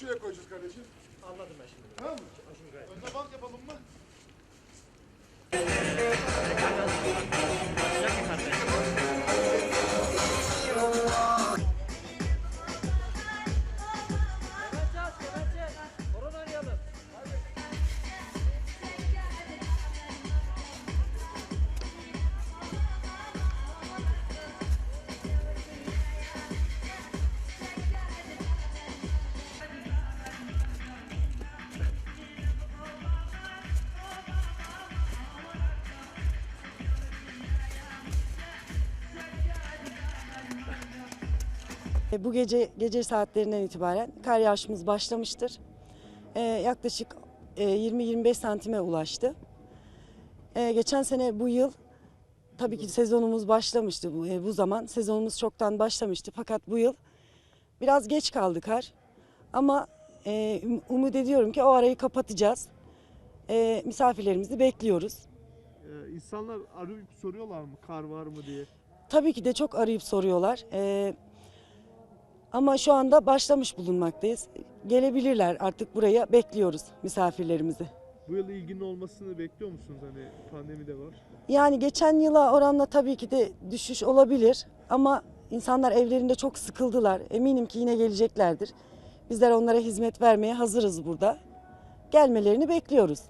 şuraya koyacağız kardeşim. Anladım ben şimdi. Tamam mı? Önüne bant yapalım mı? Bu gece gece saatlerinden itibaren kar yağışımız başlamıştır. E, yaklaşık e, 20-25 santime ulaştı. E, geçen sene bu yıl tabii ki sezonumuz başlamıştı bu, e, bu zaman. Sezonumuz çoktan başlamıştı fakat bu yıl biraz geç kaldı kar. Ama e, umut ediyorum ki o arayı kapatacağız. E, misafirlerimizi bekliyoruz. Ee, insanlar arayıp soruyorlar mı kar var mı diye. Tabii ki de çok arayıp soruyorlar. Ee, ama şu anda başlamış bulunmaktayız. Gelebilirler artık buraya bekliyoruz misafirlerimizi. Bu yıl ilginin olmasını bekliyor musunuz? Hani pandemi de var. Yani geçen yıla oranla tabii ki de düşüş olabilir ama insanlar evlerinde çok sıkıldılar. Eminim ki yine geleceklerdir. Bizler onlara hizmet vermeye hazırız burada. Gelmelerini bekliyoruz.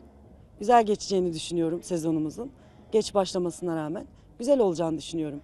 Güzel geçeceğini düşünüyorum sezonumuzun. Geç başlamasına rağmen güzel olacağını düşünüyorum.